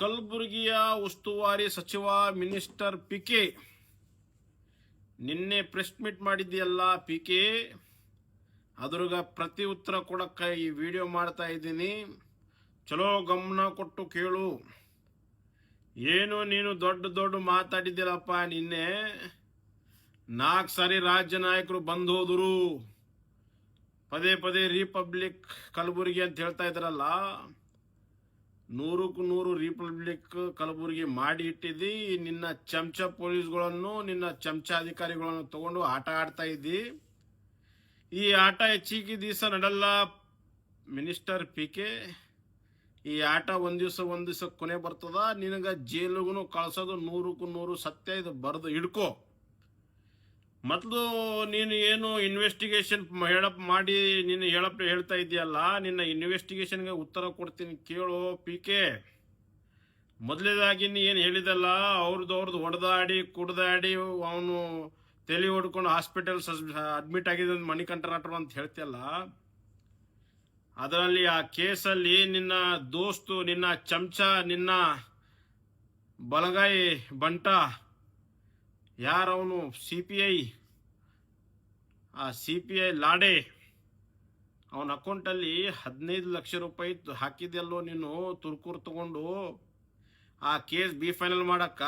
ಕಲಬುರಗಿಯ ಉಸ್ತುವಾರಿ ಸಚಿವ ಮಿನಿಸ್ಟರ್ ಪಿ ಕೆ ನಿನ್ನೆ ಪ್ರೆಸ್ ಮೀಟ್ ಮಾಡಿದ್ಯಲ್ಲ ಪಿ ಕೆ ಅದ್ರಾಗ ಪ್ರತಿ ಉತ್ತರ ಕೊಡಕ್ಕೆ ಈ ವಿಡಿಯೋ ಮಾಡ್ತಾ ಇದ್ದೀನಿ. ಚಲೋ ಗಮನ ಕೊಟ್ಟು ಕೇಳು. ಏನು ನೀನು ದೊಡ್ಡ ದೊಡ್ಡ ಮಾತಾಡಿದ್ದೀರಪ್ಪ ನಿನ್ನೆ? ನಾಲ್ಕು ಸಾರಿ ರಾಜ್ಯ ನಾಯಕರು ಬಂದು ಹೋದರು. ಪದೇ ಪದೇ ರಿಪಬ್ಲಿಕ್ ಕಲಬುರಗಿ ಅಂತ ಹೇಳ್ತಾ ಇದ್ರಲ್ಲ ನೂರಕ್ಕೂ ನೂರು ರಿಪಬ್ಲಿಕ್ ಕಲಬುರಗಿ ಮಾಡಿ ಇಟ್ಟಿದ್ದಿ, ನಿನ್ನ ಚಮಚ ಪೊಲೀಸ್ಗಳನ್ನು, ನಿನ್ನ ಚಮಚ ಅಧಿಕಾರಿಗಳನ್ನು ತಗೊಂಡು ಆಟ ಆಡ್ತಾ ಇದ್ದಿ. ಈ ಆಟ ಹೆಚ್ಚಿಗೆ ದಿವಸ ನಡೆಲ್ಲ, ಮಿನಿಸ್ಟರ್ ಪಿ ಕೆ ಈ ಆಟ ಒಂದು ದಿವಸ ಒಂದು ದಿವಸ ಕೊನೆ ಬರ್ತದ, ನಿನಗ ಜೈಲಿಗೂ ಕಳ್ಸೋದು ನೂರಕ್ಕೂ ನೂರು ಸತ್ಯ, ಇದು ಬರೆದು ಹಿಡ್ಕೋ. ಮೊದಲು ನೀನು ಏನು ಇನ್ವೆಸ್ಟಿಗೇಷನ್ ಹೇಳಪ್ ಮಾಡಿ ನೀನು ಹೇಳಪ್ ಹೇಳ್ತಾ ಇದೆಯಲ್ಲ, ನಿನ್ನ ಇನ್ವೆಸ್ಟಿಗೇಷನ್ಗೆ ಉತ್ತರ ಕೊಡ್ತೀನಿ ಕೇಳು ಪಿ ಕೆ ಮೊದಲೇದಾಗಿ ನೀ ಏನು ಹೇಳಿದಲ್ಲ ಅವ್ರದ್ದು ಅವ್ರದ್ದು ಹೊಡೆದಾಡಿ, ಕುಡ್ದಾಡಿ, ಅವನು ತಲೆ ಹೊಡ್ಕೊಂಡು ಹಾಸ್ಪಿಟಲ್ ಅಡ್ಮಿಟ್ ಆಗಿದೆ ಮಣಿಕಂಠರಾಟರು ಅಂತ ಹೇಳ್ತಿಯಲ್ಲ, ಅದರಲ್ಲಿ ಆ ಕೇಸಲ್ಲಿ ನಿನ್ನ ದೋಸ್ತು, ನಿನ್ನ ಚಮಚ, ನಿನ್ನ ಬಲಗಾಯಿ ಬಂಟ ಯಾರವನು ಸಿ ಪಿ ಐ, ಆ ಸಿ ಪಿ ಐ ಲಾಡೆ, ಅವನ ಅಕೌಂಟಲ್ಲಿ ಹದಿನೈದು ಲಕ್ಷ ರೂಪಾಯಿ ಹಾಕಿದ್ಯಲ್ಲೋ ನೀನು? ತುರ್ಕೂರು ತಗೊಂಡು ಆ ಕೇಸ್ ಬಿ ಫೈನಲ್ ಮಾಡಕ್ಕ.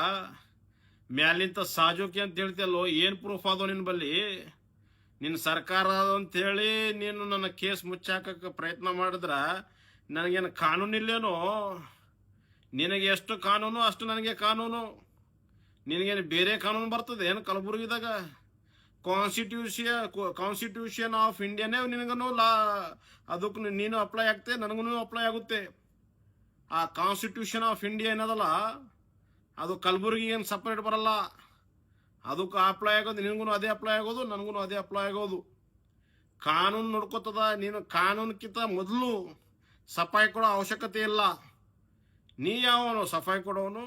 ಮ್ಯಾಲಿಂತ ಸಾಜೋಕೆ ಅಂತ ಹೇಳ್ತಿಯಲ್ಲೋ, ಏನು ಪ್ರೂಫ್ ಆದೋ ನಿನ್ನ ಬಲ್ಲಿ? ನಿನ್ನ ಸರ್ಕಾರ ಅಂತ ಹೇಳಿ ನೀನು ನನ್ನ ಕೇಸ್ ಮುಚ್ಚಾಕಕ್ಕೆ ಪ್ರಯತ್ನ ಮಾಡಿದ್ರೆ ನನಗೇನು ಕಾನೂನಿಲ್ಲೇನೋ? ನಿನಗೆ ಎಷ್ಟು ಕಾನೂನು, ಅಷ್ಟು ನನಗೆ ಕಾನೂನು. ನಿನಗೇನು ಬೇರೆ ಕಾನೂನು ಬರ್ತದೆ? ಏನು ಕಲಬುರಗಿದಾಗ ಕಾನ್ಸ್ಟಿಟ್ಯೂಷನ್ ಕಾನ್ಸ್ಟಿಟ್ಯೂಷನ್ ಆಫ್ ಇಂಡಿಯಾನೇ ನಿನಗೂ ಲಾ, ಅದಕ್ಕೆ ನೀನು ಅಪ್ಲೈ ಆಗ್ತೆ ನನಗೂ ಅಪ್ಲೈ ಆಗುತ್ತೆ. ಆ ಕಾನ್ಸ್ಟಿಟ್ಯೂಷನ್ ಆಫ್ ಇಂಡಿಯಾ ಏನದಲ್ಲ, ಅದು ಕಲಬುರಗಿ ಏನು ಸಪ್ರೇಟ್ ಬರಲ್ಲ. ಅದಕ್ಕೆ ಅಪ್ಲೈ ಆಗೋದು ನಿನಗೂ ಅದೇ ಅಪ್ಲೈ ಆಗೋದು ನನಗೂ ಅದೇ ಅಪ್ಲೈ ಆಗೋದು. ಕಾನೂನು ನೋಡ್ಕೋತದ, ನೀನು ಕಾನೂನಕ್ಕಿಂತ ಮೊದಲು ಸಫಾಯಿ ಕೊಡೋ ಅವಶ್ಯಕತೆ ಇಲ್ಲ. ನೀ ಯಾವನು ಸಫಾಯಿ ಕೊಡೋನು?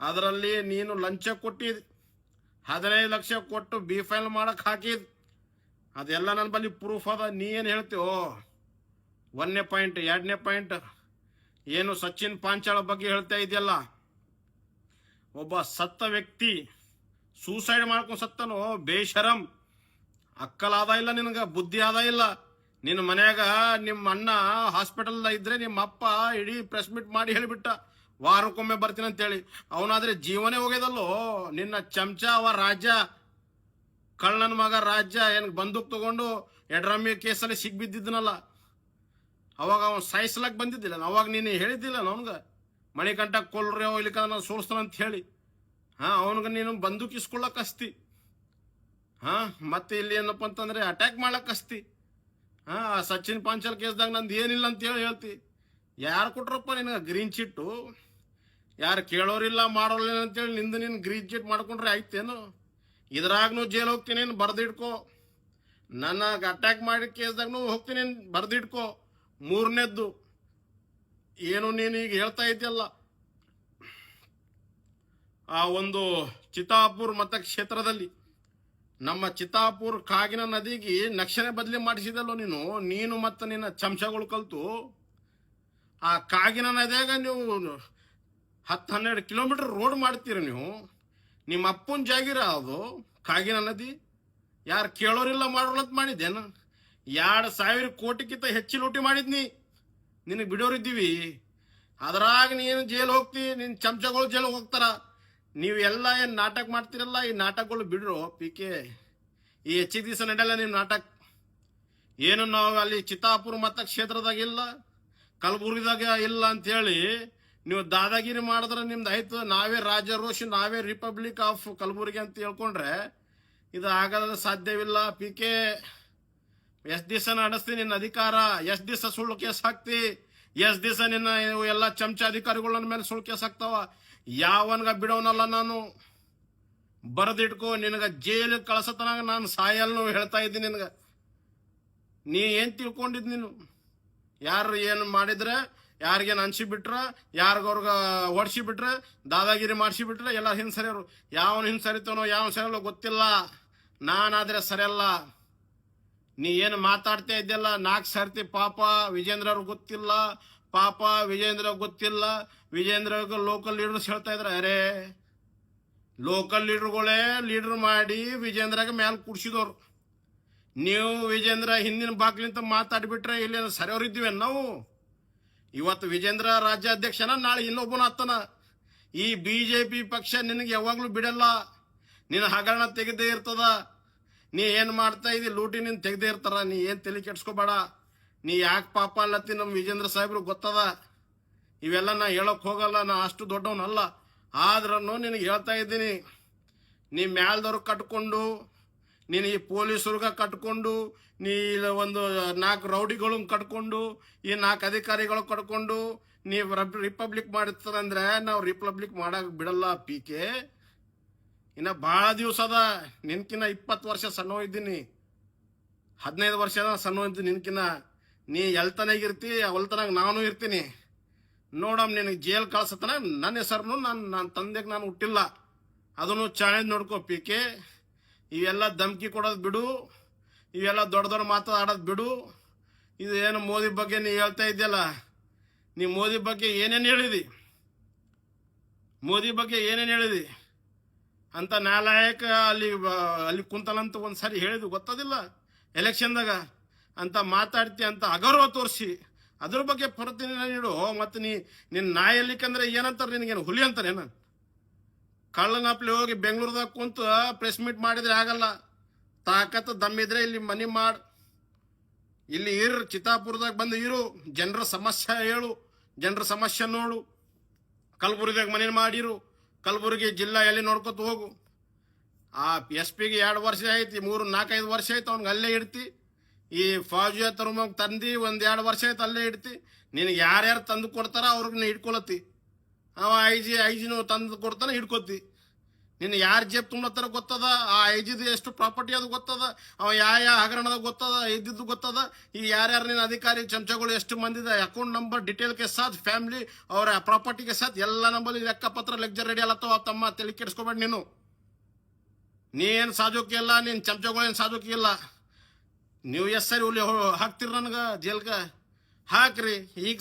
ಅದರಲ್ಲಿ ನೀನು ಲಂಚ ಕೊಟ್ಟಿದ್, ಹದಿನೈದು ಲಕ್ಷ ಕೊಟ್ಟು ಬಿ ಫೈಲ್ ಮಾಡಕ್ಕೆ ಹಾಕಿದ್. ಅದೆಲ್ಲ ನನ್ನ ಬಳಿ ಪ್ರೂಫ್ ಅದ. ನೀ ಏನು ಹೇಳ್ತೀವೋ ಒಂದನೇ ಪಾಯಿಂಟ್ ಎರಡನೇ ಪಾಯಿಂಟ್ ಏನು ಸಚಿನ್ ಪಾಂಚಾಳ ಬಗ್ಗೆ ಹೇಳ್ತಾ ಇದೆಯಲ್ಲ? ಒಬ್ಬ ಸತ್ತ ವ್ಯಕ್ತಿ ಸೂಸೈಡ್ ಮಾಡ್ಕೊಂಡು ಸತ್ತನೋ? ಬೇಶರಂ ಅಕ್ಕಲಾದ ಇಲ್ಲ ನಿನಗೆ, ಬುದ್ಧಿ ಆದ ಇಲ್ಲ. ನಿನ್ನ ಮನ್ಯಾಗ ನಿಮ್ಮ ಅಣ್ಣ ಹಾಸ್ಪಿಟಲ್ ಇದ್ರೆ ನಿಮ್ಮ ಅಪ್ಪ ಇಡೀ ಪ್ರೆಸ್ ಮೀಟ್ ಮಾಡಿ ಹೇಳಿಬಿಟ್ಟ. ವಾರಕ್ಕೊಮ್ಮೆ ಬರ್ತೀನಿ ಅಂತೇಳಿ. ಅವನಾದ್ರೆ ಜೀವನೇ ಹೋಗ್ಯದಲ್ಲೋ, ನಿನ್ನ ಚಮಚ ಅವ ರಾಜ ಕಳ್ಳನ ಮಗ ರಾಜ್ಯ ಏನ್ ಬಂದೂಕ್ ತಗೊಂಡು ಎಡ್ರಮ್ಮಿ ಕೇಸಲ್ಲಿ ಸಿಗ್ಬಿದ್ದಿದ್ನಲ್ಲ ಅವಾಗ ಅವನ್ ಸಾಯಿಸ್ಲಕ್ ಬಂದಿದ್ದಿಲ್ಲ. ಅವಾಗ ನೀನು ಹೇಳಿದ್ದಿಲ್ಲ ಅವನ್ಗ? ಮಣಿಕಂಠ ಕೊಲ್ರಿ ಇಲ್ಲಿಕ ನಾನು ಸೋಲಿಸ್ತಾನ ಅಂತ ಹೇಳಿ. ಹಾ, ಅವನಿಗೆ ನೀನು ಬಂದೂಕ್ ಇಸ್ಕೊಳ್ಳಕ್ ಹಸ್ತಿ. ಹಾ, ಮತ್ತೆ ಇಲ್ಲಿ ಏನಪ್ಪ ಅಂತಂದ್ರೆ ಅಟ್ಯಾಕ್ ಮಾಡಕ್ ಅಸ್ತಿ ಹಾ ಸಚಿನ್ ಪಾಂಚಾಲ್ ಕೇಸ್ದಾಗ ನಂದು ಏನಿಲ್ಲ ಅಂತ ಹೇಳಿ ಹೇಳ್ತಿ. ಯಾರು ಕೊಟ್ರಪ್ಪ ನಿನಗೆ ಗ್ರೀನ್ ಚಿಟ್ಟು ಯಾರು ಕೇಳೋರಿಲ್ಲ, ಮಾಡೋರಿಲ್ಲ ಅಂತೇಳಿ ನಿಂದು ನೀನು ಗ್ರೀಜೆಟ್ ಮಾಡ್ಕೊಂಡ್ರೆ ಆಯ್ತೇನು? ಇದ್ರಾಗ್ನು ಜೈಲ್ ಹೋಗ್ತೀನಿ ಬರ್ದಿಡ್ಕೋ ನನಗೆ ಅಟ್ಯಾಕ್ ಮಾಡಿ ಕೇಸ್ದಾಗ್ನು ಹೋಗ್ತೀನಿ ಬರ್ದಿಡ್ಕೋ ಮೂರನೇದ್ದು. ಏನು ನೀನು ಈಗ ಹೇಳ್ತಾ ಇದೆಯಲ್ಲ? ಆ ಒಂದು ಚಿತಾಪುರ್ ಮತಕ್ಷೇತ್ರದಲ್ಲಿ, ನಮ್ಮ ಚಿತ್ತಾಪುರ್ ಕಾಗಿನ ನದಿಗೆ ನಕ್ಷೆ ಬದಲಿ ಮಾಡಿಸಿದಲ್ಲೋ ನೀನು? ನೀನು ಮತ್ತು ನಿನ್ನ ಚಮಚಗಳು ಕಲ್ತು, ಆ ಕಾಗಿನ ನದಿಯಾಗ ನೀವು ಹತ್ತು ಹನ್ನೆರಡು ಕಿಲೋಮೀಟರ್ ರೋಡ್ ಮಾಡ್ತೀರಿ ನೀವು. ನಿಮ್ಮ ಅಪ್ಪನ ಜಾಗಿರ ಅದು, ಕಾಗಿನ ನದಿ. ಯಾರು ಕೇಳೋರಿಲ್ಲ ಮಾಡೋಲ್ಲ ಅಂತ ಮಾಡಿದ್ದೇನು? ಎರಡು ಸಾವಿರ ಕೋಟಿಗಿಂತ ಹೆಚ್ಚು ಲೂಟಿ ಮಾಡಿದ್ನಿ ನಿನಗೆ ಬಿಡೋರಿದ್ದೀವಿ. ಅದ್ರಾಗ ನೀನು ಜೈಲು ಹೋಗ್ತಿ? ನಿನ್ನ ಚಮಚಗಳು ಜೈಲಿಗೆ ಹೋಗ್ತಾರ. ನೀವು ಎಲ್ಲ ಏನು ನಾಟಕ ಮಾಡ್ತೀರಲ್ಲ, ಈ ನಾಟಕಗಳು ಬಿಡ್ರು ಪಿ ಕೆ. ಈ ಹೆಚ್ಚಿಗೆ ದಿವಸ ನಡೆಯಲ್ಲ ನಿಮ್ಮ ನಾಟಕ. ಏನು ನಾವು ಅಲ್ಲಿ ಚಿತ್ತಾಪುರ ಮತ ಕ್ಷೇತ್ರದಾಗ ಇಲ್ಲ, ಕಲಬುರ್ಗಿದಾಗ ಇಲ್ಲ ಅಂತೇಳಿ ನೀವು ದಾದಾಗಿರಿ ಮಾಡಿದ್ರೆ ನಿಮ್ದು ಆಯ್ತು. ನಾವೇ ರಾಜರೋಷಿ ನಾವೇ ರಿಪಬ್ಲಿಕ್ ಆಫ್ ಕಲಬುರಗಿ ಅಂತ ಹೇಳ್ಕೊಂಡ್ರೆ ಇದು ಆಗದ ಸಾಧ್ಯವಿಲ್ಲ. ಪಿ ಕೆ ಎಷ್ಟ್ ದಿವಸ ನಡೆಸ್ತೀನಿ ನಿನ್ನ ಅಧಿಕಾರ. ಎಷ್ಟ್ ದಿವಸ ಸುಳ್ಳು ಕೇಸ್ ಹಾಕ್ತಿ. ಎಷ್ಟ್ ದಿವಸ ನಿನ್ನ ಎಲ್ಲ ಚಮಚ ಅಧಿಕಾರಿಗಳನ್ನ ಮೇಲೆ ಸುಳ್ಳು ಕೇಸ್ ಹಾಕ್ತಾವ. ಯಾವನ್ಗ ಬಿಡೋನಲ್ಲ ನಾನು? ಬರೆದಿಟ್ಕೋ, ನಿನಗ ಜೈಲಿಗೆ ಕಳ್ಸತನಾಗ ನಾನು ಸಾಯಲ್ನು ಹೇಳ್ತಾ ಇದ್ದೀನಿ ನಿನಗ. ನೀ ಏನು ತಿಳ್ಕೊಂಡಿದ್ ನೀನು? ಯಾರು ಏನು ಮಾಡಿದ್ರೆ ಯಾರಿಗೇನು ಅನ್ಸಿ ಬಿಟ್ರ ಯಾರಿಗವ್ರಿಗೆ ಹೊಡ್ಸಿ ಬಿಟ್ರೆ, ದಾದಾಗಿರಿ ಮಾಡಿಸಿ ಬಿಟ್ರೆ ಎಲ್ಲ ಹಿಂಸರಿಯರು ಯಾವನು ಹಿಂಸರಿತಾನೋ, ಯಾವ ಸರಿಯಲ್ಲೋ ಗೊತ್ತಿಲ್ಲ. ನಾನಾದ್ರೆ ಸರಿಯಲ್ಲ. ನೀ ಏನು ಮಾತಾಡ್ತಾ ಇದ್ದಿಲ್ಲ ನಾಲ್ಕು ಸರ್ತಿ ಪಾಪ ವಿಜೇಂದ್ರ ಅವ್ರಿಗೆ ಗೊತ್ತಿಲ್ಲ. ಪಾಪ ವಿಜೇಂದ್ರ ಗೊತ್ತಿಲ್ಲ. ವಿಜೇಂದ್ರ ಲೋಕಲ್ ಲೀಡರ್ಸ್ ಹೇಳ್ತಾ ಇದ್ರ, ಅರೇ ಲೋಕಲ್ ಲೀಡರ್ಗಳೇ ಲೀಡರ್ ಮಾಡಿ ವಿಜೇಂದ್ರಾಗ ಮ್ಯಾಲೆ ಕುಡ್ಸಿದವ್ರು. ನೀವು ವಿಜೇಂದ್ರ ಹಿಂದಿನ ಬಾಗ್ಲಿಂತ ಮಾತಾಡ್ಬಿಟ್ರೆ ಇಲ್ಲಿ ಸರಿಯವ್ರಿದ್ದೀವಿ ನಾವು? ಇವತ್ತು ವಿಜೇಂದ್ರ ರಾಜ್ಯಾಧ್ಯಕ್ಷನ, ನಾಳೆ ಇನ್ನೊಬ್ಬನ ಆತನ ಈ ಬಿಜೆಪಿ ಪಕ್ಷ ನಿನಗೆ ಯಾವಾಗಲೂ ಬಿಡಲ್ಲ. ನಿನ್ನ ಹಗರಣ ತೆಗೆದೇ ಇರ್ತದ. ನೀ ಏನು ಮಾಡ್ತಾ ಇದ್ದಿ? ಲೂಟಿ ನಿನ್ ತೆಗ್ದೇ ಇರ್ತಾರ. ನೀ ಏನು ತಲೆ ಕೆಡ್ಸ್ಕೋಬೇಡ. ನೀ ಯಾಕೆ ಪಾಪ ಅಲ್ಲತ್ತಿ ನಮ್ಮ ವಿಜೇಂದ್ರ ಸಾಹೇಬ್ರು ಗೊತ್ತದ? ಇವೆಲ್ಲ ನಾ ಹೇಳಕ್ ಹೋಗಲ್ಲ. ನಾ ಅಷ್ಟು ದೊಡ್ಡವನಲ್ಲ. ಆದ್ರೂ ನಿನಗೆ ಹೇಳ್ತಾ ಇದ್ದೀನಿ. ನೀ ಮ್ಯಾಲ್ದವ್ರು ಕಟ್ಕೊಂಡು ನೀನು ಈ ಪೊಲೀಸರ್ಗ ಕಟ್ಕೊಂಡು, ನೀ ಒಂದು ನಾಲ್ಕು ರೌಡಿಗಳು ಕಟ್ಕೊಂಡು, ಈ ನಾಲ್ಕು ಅಧಿಕಾರಿಗಳು ಕಟ್ಕೊಂಡು ನೀವು ರಿಪಬ್ಲಿಕ್ ಮಾಡಿರ್ತಾರಂದ್ರೆ ನಾವು ರಿಪಬ್ಲಿಕ್ ಮಾಡಕ್ ಬಿಡಲ್ಲ ಪಿ ಕೆ. ಇನ್ನ ಭಾಳ ದಿವಸ ಅದ, ನಿನ್ಕಿನ್ನ ಇಪ್ಪತ್ತು ವರ್ಷ ಸಣ್ಣ ಇದ್ದೀನಿ. ಹದಿನೈದು ವರ್ಷ ಸಣ್ಣ ಇದ್ದೀನಿ ನಿನ್ಕಿನ್ನ. ನೀ ಎಲ್ತನಾಗಿರ್ತಿ ಅವಲ್ತನಾಗ ನಾನು ಇರ್ತೀನಿ. ನೋಡಮ್ ನಿನಗೆ ಜೇಲ್ ಕಳ್ಸತನ ನನ್ನ ಹೆಸರನ್ನು ನಾನು ನನ್ನ ತಂದೆಗೆ ನಾನು ಹುಟ್ಟಿಲ್ಲ. ಅದನ್ನು ಚಾಲೆಂಜ್ ನೋಡ್ಕೋ ಪೀಕೆ ಇವೆಲ್ಲ ಧಮ್ಕಿ ಕೊಡೋದು ಬಿಡು. ಇವೆಲ್ಲ ದೊಡ್ಡ ದೊಡ್ಡ ಮಾತಾಡೋದು ಬಿಡು. ಇದು ಏನು ಮೋದಿ ಬಗ್ಗೆ ನೀ ಹೇಳ್ತಾ ಇದ್ದೀಯಲ್ಲ ನೀ ಮೋದಿ ಬಗ್ಗೆ ಏನೇನು ಹೇಳಿದಿ? ಮೋದಿ ಬಗ್ಗೆ ಏನೇನು ಹೇಳಿದಿ? ಅಂತ ನಾಲಾಯಕ ಅಲ್ಲಿ ಅಲ್ಲಿ ಕುಂತಲಂತ ಒಂದು ಸಾರಿ ಹೇಳಿದ್ವಿ ಗೊತ್ತದಿಲ್ಲ? ಎಲೆಕ್ಷನ್ದಾಗ ಅಂತ ಮಾತಾಡ್ತಿ ಅಂತ ಅಗೌರವ ತೋರಿಸಿ. ಅದ್ರ ಬಗ್ಗೆ ಪ್ರತಿನಿಧಿ ನೀಡು. ಮತ್ತೆ ನೀ ನಿನ್ನ ನಾಯಲ್ಲಿಕ್ಕಂದ್ರೆ ಏನಂತಾರೆ ನಿನಗೇನು ಹುಲಿ ಅಂತಾರೆ ಅಂತಾರೇನು? ಕಳ್ಳನಪ್ಲಿ ಹೋಗಿ ಬೆಂಗಳೂರದಾಗ ಕುಂತು ಪ್ರೆಸ್ ಮೀಟ್ ಮಾಡಿದ್ರೆ ಆಗಲ್ಲ. ತಾಕತ್ತು ದಮ್ಮಿದ್ರೆ ಇಲ್ಲಿ ಮನಿ ಮಾಡ್, ಇಲ್ಲಿ ಇರು ಚಿತ್ತಾಪುರದಾಗ ಬಂದು ಇರು, ಜನರ ಸಮಸ್ಯೆ ಹೇಳು, ಜನರ ಸಮಸ್ಯೆ ನೋಡು. ಕಲಬುರಗಿದಾಗ ಮನೆ ಮಾಡಿರು, ಕಲಬುರಗಿ ಜಿಲ್ಲಾ ಎಲ್ಲಿ ನೋಡ್ಕೊತ ಹೋಗು. ಆ ಎಸ್ ಪಿಗೆ ಎರಡು ವರ್ಷ ಐತಿ ಮೂರು, ನಾಲ್ಕೈದು ವರ್ಷ ಆಯ್ತು, ಅವ್ನಿಗೆ ಅಲ್ಲೇ ಇಡ್ತಿ. ಈ ಫೌಜಿಯ ತರ್ಮ ತಂದು ಒಂದು ಎರಡು ವರ್ಷ ಆಯ್ತು ಅಲ್ಲೇ ಇಡ್ತಿ. ನಿನಗೆ ಯಾರ್ಯಾರು ತಂದು ಕೊಡ್ತಾರ ಅವ್ರಿಗೆ ನೀ ಹಿಡ್ಕೊಳತಿ. ಅವ ಐ ಜಿ ಐ ಜಿನು ತಂದು ಕೊಡ್ತಾನೆ, ಹಿಡ್ಕೊತಿ. ನಿನ್ನ ಯಾರು ಜೇಬ್ ತುಂಬತ್ತಾರ ಗೊತ್ತದ? ಆ ಐಜಿದು ಎಷ್ಟು ಪ್ರಾಪರ್ಟಿ ಅದು ಗೊತ್ತದ? ಅವ ಯಾವ ಯಾವ ಹಗರಣದ ಗೊತ್ತದ? ಇದ್ದಿದ್ದು ಗೊತ್ತದ? ಈ ಯಾರ್ಯಾರು ನಿನ್ನ ಅಧಿಕಾರಿ ಚಮಚಗಳು ಎಷ್ಟು ಮಂದಿದ? ಅಕೌಂಟ್ ನಂಬರ್ ಡಿಟೇಲ್ ಕೆ ಸಾಥ್ ಫ್ಯಾಮಿಲಿ ಅವರ ಪ್ರಾಪರ್ಟಿ ಕೆ ಸಾಥ್, ಎಲ್ಲ ನಂಬರ್ ಲೆಕ್ಕಪತ್ರ ಲೆಕ್ಚರ್ ರೆಡಿ ಅಲ್ಲತ್ತವ ತಮ್ಮ ತಲೆ ಕೆಡಿಸ್ಕೊಬೇಡ ನೀನು. ನೀ ಏನು ಸಾಜೋಕಿ ಇಲ್ಲ ನಿನ್ನ ಚಮಚಗಳು ಏನು ಸಾಧುಕಿ ಇಲ್ಲ. ನೀವು ಎಷ್ಟು ಸರಿ ಹಾಕ್ತಿರಿ ನನಗೆ ಜೈಲ್ಗೆ? ಹಾಕ್ರಿ. ಈಗ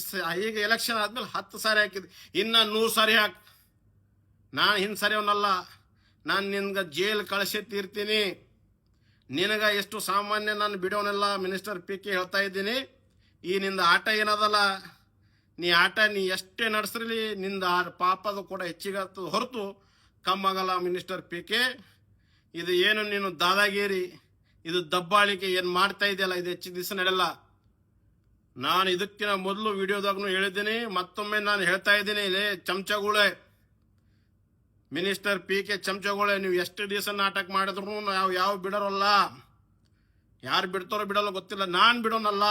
ಈಗ ಎಲೆಕ್ಷನ್ ಆದ್ಮೇಲೆ ಹತ್ತು ಸಾರಿ ಹಾಕಿದ್ರಿ. ಇನ್ನು ನೂರು ಸಾರಿ ಹಾಕಿ ನಾನು ಹಿಂದೆ ಸರಿಯವನಲ್ಲ. ನಾನು ನಿನ್ಗೆ ಜೈಲ್ ಕಳಿಸಿ ತೀರ್ತೀನಿ ನಿನಗ ಎಷ್ಟು ಸಾಮಾನ್ಯ ನಾನು ಬಿಡೋನೆಲ್ಲ ಮಿನಿಸ್ಟರ್ ಪಿ ಕೆ ಹೇಳ್ತಾ ಇದ್ದೀನಿ. ಈ ನಿಂದ ಆಟ ಏನದಲ್ಲ? ನೀ ಆಟ ನೀ ಎಷ್ಟೇ ನಡೆಸ್ರಲಿ, ನಿಂದ ಪಾಪದ ಕೂಡ ಹೆಚ್ಚಿಗೆ ಹೊರತು ಕಮ್ಮಾಗಲ್ಲ ಮಿನಿಸ್ಟರ್ ಪಿ ಕೆ. ಇದು ಏನು ನೀನು ದಾದಾಗೇರಿ? ಇದು ದಬ್ಬಾಳಿಕೆ ಏನು ಮಾಡ್ತಾ ಇದೆಯಲ್ಲ? ಇದು ಹೆಚ್ಚು ದಿವಸ ನಡೆಯಲ್ಲ. ನಾನು ಇದಕ್ಕಿನ ಮೊದಲು ವಿಡಿಯೋದಾಗೂ ಹೇಳಿದ್ದೀನಿ, ಮತ್ತೊಮ್ಮೆ ನಾನು ಹೇಳ್ತಾ ಇದ್ದೀನಿ ಲೇ ಚಮಚಗಳೇ. ಮಿನಿಸ್ಟರ್ ಪಿ ಕೆ ಚಮಚಗಳೇ, ನೀವು ಎಷ್ಟು ದಿವಸ ನಾಟಕ ಮಾಡಿದ್ರು ನಾವು ಯಾವ ಬಿಡೋರಲ್ಲ. ಯಾರು ಬಿಡ್ತಾರೋ ಬಿಡೋಲ್ಲ ಗೊತ್ತಿಲ್ಲ, ನಾನು ಬಿಡೋನಲ್ಲ.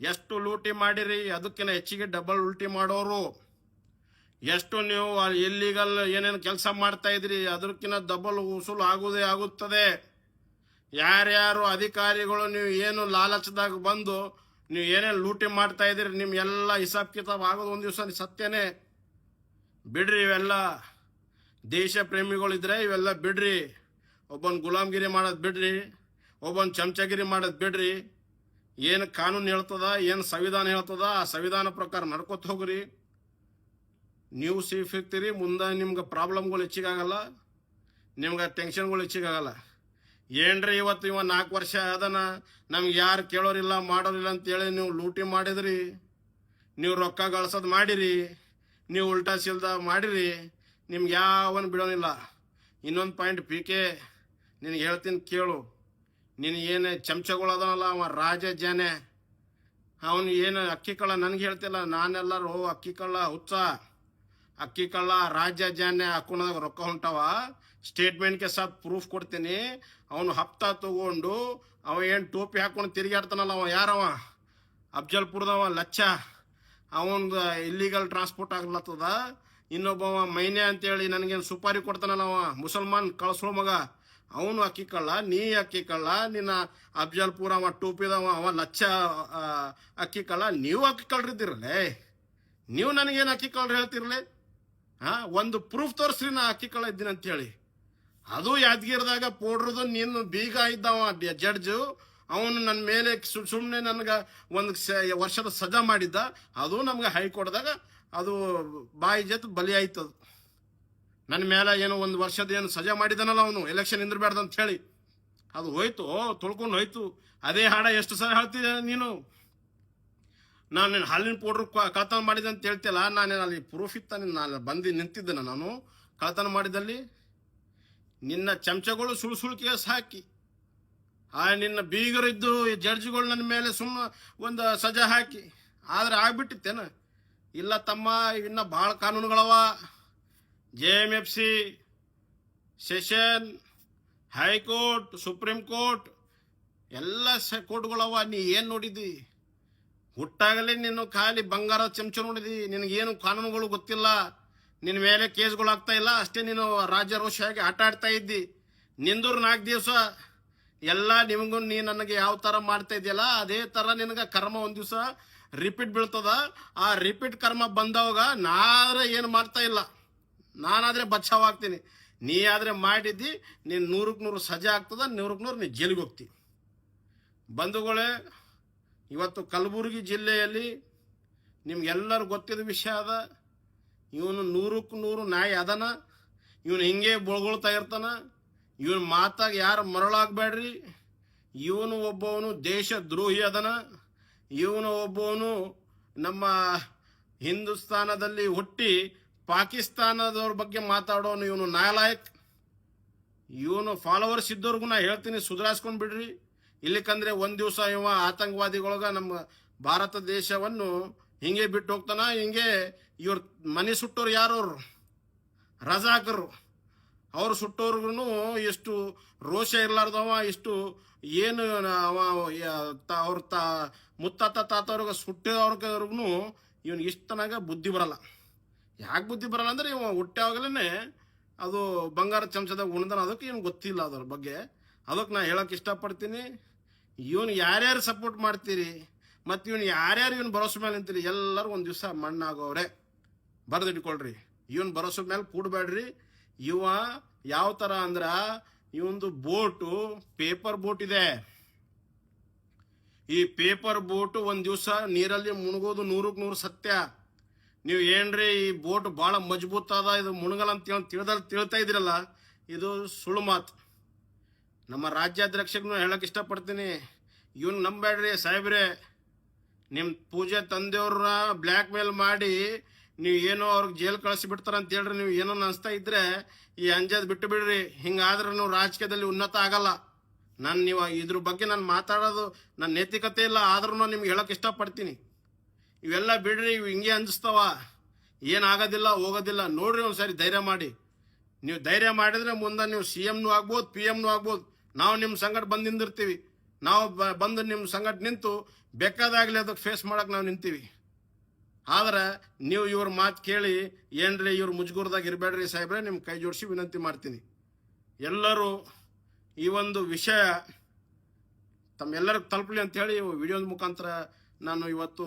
ಎಷ್ಟು ಲೂಟಿ ಮಾಡಿರಿ, ಅದಕ್ಕಿಂತ ಹೆಚ್ಚಿಗೆ ಡಬಲ್ ಉಲ್ಟಿ ಮಾಡೋರು. ಎಷ್ಟು ನೀವು ಎಲ್ಲಿಗಲ್ ಏನೇನು ಕೆಲಸ ಮಾಡ್ತಾ ಇದ್ರಿ, ಅದಕ್ಕಿಂತ ಡಬಲ್ ಉಸುಲು ಆಗುವುದೇ ಆಗುತ್ತದೆ. ಯಾರ್ಯಾರು ಅಧಿಕಾರಿಗಳು ನೀವು ಏನು ಲಾಲಚದಾಗ ಬಂದು ನೀವು ಏನೇನು ಲೂಟಿ ಮಾಡ್ತಾ ಇದ್ದೀರಿ ನಿಮ್ಮ ಎಲ್ಲ ಹಿಸಾಬ್ ಕಿತಾಬ್ ಆಗೋದು ಒಂದು ದಿವಸ ಸತ್ಯನೇ. ಬಿಡ್ರಿ ಇವೆಲ್ಲ. ದೇಶ ಪ್ರೇಮಿಗಳಿದ್ರೆ ಇವೆಲ್ಲ ಬಿಡ್ರಿ. ಒಬ್ಬನ ಗುಲಾಮ್ಗಿರಿ ಮಾಡೋದು ಬಿಡ್ರಿ. ಒಬ್ಬನ ಚಮಚಗಿರಿ ಮಾಡೋದು ಬಿಡ್ರಿ. ಏನು ಕಾನೂನು ಹೇಳ್ತದ, ಏನು ಸಂವಿಧಾನ ಹೇಳ್ತದ, ಆ ಸಂವಿಧಾನ ಪ್ರಕಾರ ನಡ್ಕೊತ ಹೋಗ್ರಿ. ನೀವು ಸೇಫ್ ಇರ್ತೀರಿ, ಮುಂದೆ ನಿಮ್ಗೆ ಪ್ರಾಬ್ಲಮ್ಗಳು ಹೆಚ್ಚಿಗಾಗಲ್ಲ, ನಿಮ್ಗೆ ಟೆನ್ಷನ್ಗಳು ಹೆಚ್ಚಿಗಾಗಲ್ಲ. ಏನ್ರಿ ಇವತ್ತು ಇವ ನಾಲ್ಕು ವರ್ಷ ಅದನ ನಮ್ಗೆ ಯಾರು ಕೇಳೋರಿಲ್ಲ, ಮಾಡೋರಿಲ್ಲ ಅಂತೇಳಿ ನೀವು ಲೂಟಿ ಮಾಡಿದ್ರಿ. ನೀವು ರೊಕ್ಕ ಗಳಿಸೋದು ಮಾಡಿರಿ. ನೀವು ಉಲ್ಟಾ ಸಿಲ್ದ ಮಾಡಿರಿ. ನಿಮ್ಗೆ ಯಾವನ್ ಬಿಡೋನಿಲ್ಲ. ಇನ್ನೊಂದು ಪಾಯಿಂಟ್ ಪಿ ಕೆ ನಿನಗೆ ಹೇಳ್ತೀನಿ ಕೇಳು. ನಿನ್ನ ಏನು ಚಮಚಗಳು ಅದನಲ್ಲ ಅವ ರಾಜ ಜಾನೆ. ಅವನು ಏನು ಅಕ್ಕಿ ಕಳ್ಳ ನನಗೆ ಹೇಳ್ತಿಲ್ಲ. ನಾನೆಲ್ಲರೂ ಅಕ್ಕಿ ಕಳ್ಳ ಹುಚ್ಚ. ಅಕ್ಕಿ ಕಳ್ಳ ರಾಜ ಜಾನೆ ಹಾಕೊಂಡಾಗ ರೊಕ್ಕ ಹೊಂಟಾವ. ಸ್ಟೇಟ್ಮೆಂಟ್ಗೆ ಸಾತ್ ಪ್ರೂಫ್ ಕೊಡ್ತೀನಿ. ಅವನು ಹಪ್ತಾ ತಗೊಂಡು, ಅವ ಏನು ಟೋಪಿ ಹಾಕೊಂಡು ತಿರುಗಾಡ್ತಾನಲ್ಲ ಅವ, ಯಾರವ? ಅಫ್ಜಲ್ಪುರದವ, ಲಚ್ಚ. ಅವನ್ದು ಇಲ್ಲಿಗಲ್ ಟ್ರಾನ್ಸ್ಪೋರ್ಟ್ ಆಗ್ಲತ್ತದ ಇನ್ನೊಬ್ಬವ ಮೈನೆ ಅಂತೇಳಿ ನನಗೇನು ಸುಪಾರಿ ಕೊಡ್ತಾನಲ್ಲ ಅವ, ಮುಸಲ್ಮಾನ್ ಕಳ್ಸೋ ಮಗ. ಅವನು ಅಕ್ಕಿ ಕಳ್ಳ, ನೀ ಅಕ್ಕಿ ಕಳ್ಳ, ನಿನ್ನ ಅಫ್ಜಲ್ಪುರ ಅವ ಟೋಪಿದವ ಅವ, ಲಚ್ಚ ಅಕ್ಕಿ ಕಳ್ಳ, ನೀವು ಅಕ್ಕಿ ಕಳ್ರಿದ್ದೀರಲ್ಲೇ ನೀವು ನನಗೇನು ಅಕ್ಕಿ ಕಳ್ರು ಹೇಳ್ತಿರ್ಲಿ? ಹಾಂ ಒಂದು ಪ್ರೂಫ್ ತೋರಿಸ್ರಿ, ನಾ ಅಕ್ಕಿ ಕಳ್ಳ ಇದ್ದೀನಿ ಅಂತ ಹೇಳಿ ಅದು ಯಾದಗಿರಿದಾಗ ಪೋಡ್ರದು ನೀನು ಬೀಗ ಇದ್ದವ ಜಡ್ಜು. ಅವನು ನನ್ನ ಮೇಲೆ ಸುಮ್ಮನೆ ನನಗೆ ಒಂದು ವರ್ಷದ ಸಜಾ ಮಾಡಿದ್ದ. ಅದು ನಮ್ಗೆ ಹೈಕೋರ್ಟ್ದಾಗ ಅದು ಬಾಯಿ ಜತ್ ಬಲಿ ಅದು. ನನ್ನ ಮೇಲೆ ಏನೋ ಒಂದು ವರ್ಷದ ಏನು ಸಜಾ ಮಾಡಿದಾನಲ್ಲ ಅವನು, ಎಲೆಕ್ಷನ್ ನಿಂದಿರ್ಬಾರ್ದು ಅಂತ ಹೇಳಿ. ಅದು ಹೋಯ್ತು, ತೊಳ್ಕೊಂಡು ಹೋಯ್ತು. ಅದೇ ಹಾಡ ಎಷ್ಟು ಸಲ ಹೇಳ್ತೀಯ ನೀನು? ನಾನು ನಿನ್ನ ಹಾಲಿನ ಪೌಡ್ರ್ ಕಳ್ತನ ಮಾಡಿದೆ ಅಂತ ಹೇಳ್ತಿಲ್ಲ ನಾನು ಅಲ್ಲಿ ಪ್ರೂಫ್ ಇತ್ತ, ನಾನು ಬಂದು ನಿಂತಿದ್ದೇನೆ ನಾನು. ಕಳ್ತನ ಮಾಡಿದಲ್ಲಿ ನಿನ್ನ ಚಮಚಗಳು ಸುಳು ಸುಳು ಕೇಸ್ ಹಾಕಿ ಆ, ನಿನ್ನ ಬೀಗರಿದ್ದು ಜಡ್ಜ್ಗಳು ನನ್ನ ಮೇಲೆ ಸುಮ್ಮ ಒಂದು ಸಜಾ ಹಾಕಿ. ಆದ್ರೆ ಆಗ್ಬಿಟ್ಟಿತ್ತೇನ? ಇಲ್ಲ ತಮ್ಮ, ಇನ್ನ ಭಾಳ ಕಾನೂನುಗಳವ. J M F C session, high court, supreme court, ಎಲ್ಲ ಸ ಕೋರ್ಟ್ಗಳವ, ನೀ ಏನು ನೋಡಿದಿ? ಹುಟ್ಟಾಗಲೇ ನೀನು ಖಾಲಿ ಬಂಗಾರ ಚಮಚ ನೋಡಿದಿ. ನಿನಗೇನು ಕಾನೂನುಗಳು ಗೊತ್ತಿಲ್ಲ? ನಿನ್ನ ಮೇಲೆ ಕೇಸ್ಗಳು ಆಗ್ತಾ ಇಲ್ಲ, ಅಷ್ಟೇ ನೀನು ರಾಜ್ಯರೋಷಿಯಾಗಿ ಆಟ ಆಡ್ತಾ ಇದ್ದಿ. ನಿಂದೂರು ನಾಲ್ಕು ದಿವಸ ಎಲ್ಲ ನಿಮಗೂ ನೀ ನನಗೆ ಯಾವ ಥರ ಮಾಡ್ತಾ ಇದೆಯಲ್ಲ, ಅದೇ ಥರ ನಿನಗೆ ಕರ್ಮ ಒಂದು ದಿವಸ ರಿಪೀಟ್ ಬೀಳ್ತದ. ಆ ರಿಪೀಟ್ ಕರ್ಮ ಬಂದವಾಗ ನಾದ್ರೆ ಏನು ಮಾಡ್ತಾ ಇಲ್ಲ. ನಾನಾದರೆ ಬಚ್ಚಾವ್ ಆಗ್ತೀನಿ. ನೀ ಆದ್ರೆ ಮಾಡಿದ್ದಿ, ನೀನು ನೂರಕ್ಕೆ ನೂರು ಸಜೆ ಆಗ್ತದ ನೂರಕ್ಕೆ ನೂರು ನೀ ಜೈಲಿಗೆ ಹೋಗ್ತಿ. ಬಂಧುಗಳೇ, ಇವತ್ತು ಕಲಬುರಗಿ ಜಿಲ್ಲೆಯಲ್ಲಿ ನಿಮ್ಗೆಲ್ಲರೂ ಗೊತ್ತಿದ್ದ ವಿಷಯ ಅದ. ಇವನು ನೂರಕ್ಕೆ ನೂರು ನಾಯಿ ಅದನ. ಇವನು ಹಿಂಗೆ ಬೊಳ್ಗೊಳ್ತಾ ಇರ್ತಾನ. ಇವನ ಮಾತಾಗ ಯಾರು ಮರಳಾಗಬೇಡ್ರಿ. ಇವನು ಒಬ್ಬವನು ದೇಶ ದ್ರೋಹಿ ಅದನ. ಇವನು ಒಬ್ಬವನು ನಮ್ಮ ಹಿಂದೂಸ್ತಾನದಲ್ಲಿ ಹುಟ್ಟಿ ಪಾಕಿಸ್ತಾನದವ್ರ ಬಗ್ಗೆ ಮಾತಾಡೋನು ಇವನು ನಾಲಾಯಕ್ ಇವನು ಫಾಲೋವರ್ಸ್ ಇದ್ದವ್ರಿಗೂ ನಾ ಹೇಳ್ತೀನಿ ಸುಧಾರಿಸ್ಕೊಂಡ್ ಬಿಡ್ರಿ. ಇಲ್ಲಿಕಂದ್ರೆ ಒಂದ್ ದಿವಸ ಇವ ಆತಂಕವಾದಿಗಳಗ ನಮ್ಮ ಭಾರತ ದೇಶವನ್ನು ಹಿಂಗೆ ಬಿಟ್ಟು ಹೋಗ್ತಾನ, ಹಿಂಗೆ ಇವ್ರ ಮನೆ ಸುಟ್ಟೋರು ಯಾರವ್ರು ರಜಾಕರು. ಅವ್ರು ಸುಟ್ಟೋರ್ಗು ಎಷ್ಟು ರೋಷ ಇರ್ಲಾರ್ದವ ಎಷ್ಟು ಏನು ಅವ ಅವ್ರ ತ, ಮುತ್ತಾತ ತಾತವ್ರಿಗೆ ಸುಟ್ಟಿದವ್ರಿಗೂ ಇವನಿಗೆ ಇಷ್ಟನಾಗ ಬುದ್ಧಿ ಬರಲ್ಲ. ಯಾಕೆ ಬುದ್ಧಿ ಬರಲ್ಲ ಅಂದ್ರೆ ಇವ ಹುಟ್ಟಾಗಲೇ ಅದು ಬಂಗಾರ ಚಮಚದಾಗ ಉಣದನ, ಅದಕ್ಕೆ ಇವ್ನು ಗೊತ್ತಿಲ್ಲ ಅದ್ರ ಬಗ್ಗೆ. ಅದಕ್ಕೆ ನಾ ಹೇಳಕ್ ಇಷ್ಟಪಡ್ತೀನಿ, ಇವನು ಯಾರ್ಯಾರು ಸಪೋರ್ಟ್ ಮಾಡ್ತೀರಿ? ಮತ್ತು ಇವನು ಯಾರ್ಯಾರು ಇವನು ಭರೋಸೆ ಮೇಲೆ ನಿಂತೀರಿ, ಎಲ್ಲರೂ ಒಂದು ದಿವಸ ಮಣ್ಣಾಗೋರೆ ಬರೆದಿಟ್ಕೊಳ್ರಿ. ಇವನ್ ಭರೋಸೆ ಮೇಲೆ ಕೂಡಬೇಡ್ರಿ. ಇವ ಯಾವ ಥರ ಅಂದ್ರೆ, ಇವಂದು ಬೋಟು, ಪೇಪರ್ ಬೋಟ್ ಇದೆ. ಈ ಪೇಪರ್ ಬೋಟ್ ಒಂದು ದಿವಸ ನೀರಲ್ಲಿ ಮುಳುಗೋದು ನೂರಕ್ಕೆ ನೂರು ಸತ್ಯ. ನೀವು ಏನ್ರಿ ಈ ಬೋಟ್ ಭಾಳ ಅದ, ಇದು ಮುಳುಗಲ್ಲ ಅಂತ ಹೇಳಿ ತಿಳ್ದ ತಿಳ್ತಾ ಇದ್ರಲ್ಲ ಇದು ಸುಳ್ಳು ಮಾತು. ನಮ್ಮ ರಾಜ್ಯಾಧ್ಯಕ್ಷಗೂ ಹೇಳಕ್ ಇಷ್ಟಪಡ್ತೀನಿ. ಇವನ್ ನಂಬೇಡ್ರಿ ಸಾಹೇಬ್ರೆ. ನಿಮ್ಮ ಪೂಜೆ ತಂದೆಯವ್ರನ್ನ ಬ್ಲ್ಯಾಕ್ ಮೇಲ್ ಮಾಡಿ ನೀವು ಏನೋ ಅವ್ರಿಗೆ ಜೈಲ್ ಕಳಿಸಿ ಬಿಡ್ತಾರ ಅಂತ ಹೇಳ್ರಿ, ನೀವು ಏನೋ ಅನಿಸ್ತಾ ಇದ್ರೆ ಈ ಅಂಜದ್ ಬಿಟ್ಟು ಬಿಡ್ರಿ. ಹಿಂಗಾದ್ರೆ ನೀವು ರಾಜಕೀಯದಲ್ಲಿ ಉನ್ನತ ಆಗಲ್ಲ. ನಾನು ನೀವು ಇದ್ರ ಬಗ್ಗೆ ನಾನು ಮಾತಾಡೋದು ನನ್ನ ನೈತಿಕತೆ ಇಲ್ಲ ಆದ್ರೂ ನಿಮ್ಗೆ ಹೇಳಕ್ ಇಷ್ಟಪಡ್ತೀನಿ. ಇವೆಲ್ಲ ಬಿಡ್ರಿ, ಇವು ಹಿಂಗೆ ಅಂಜಿಸ್ತಾವ. ಏನಾಗೋದಿಲ್ಲ ಹೋಗೋದಿಲ್ಲ. ನೋಡ್ರಿ ಒಂದ್ಸರಿ ಧೈರ್ಯ ಮಾಡಿ. ನೀವು ಧೈರ್ಯ ಮಾಡಿದ್ರೆ ಮುಂದೆ ನೀವು ಸಿ ಎಮ್ನು ಆಗ್ಬೋದು ಪಿ ಎಮ್ನು ಆಗ್ಬೋದು. ನಾವು ನಿಮ್ಮ ಸಂಗಡ ಬಂದು ನಿಂದಿರ್ತೀವಿ ನಾವು ಬಂದು ನಿಮ್ಮ ಸಂಗಟ ನಿಂತು ಬೇಕಾದಾಗಲಿ ಅದಕ್ಕೆ ಫೇಸ್ ಮಾಡಕ್ಕೆ ನಾವು ನಿಂತೀವಿ. ಆದ್ರೆ ನೀವು ಇವ್ರ ಮಾತು ಕೇಳಿ ಏನ್ರಿ ಇವ್ರ ಮುಜುಗುರ್ದಾಗ ಇರಬೇಡ್ರಿ ಸಾಹೇಬ್ರೆ ನಿಮ್ಮ ಕೈ ಜೋಡಿಸಿ ವಿನಂತಿ ಮಾಡ್ತೀನಿ. ಎಲ್ಲರೂ ಈ ಒಂದು ವಿಷಯ ತಮ್ಮೆಲ್ಲರಿಗೂ ತಲುಪಲಿ ಅಂತ ಹೇಳಿ ವಿಡಿಯೋದ ಮುಖಾಂತರ ನಾನು ಇವತ್ತು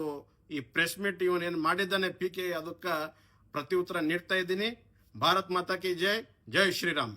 ಈ ಪ್ರೆಸ್ ಮೀಟ್ ಇವನೇನು ಮಾಡಿದ್ದಾನೆ ಪಿ ಕೆ ಅದಕ್ಕೆ ಪ್ರತಿ ಉತ್ತರ ನೀಡ್ತಾ ಇದ್ದೀನಿ. ಭಾರತ್ ಮಾತಾ ಕಿ ಜೈ ಜೈ ಶ್ರೀರಾಮ್.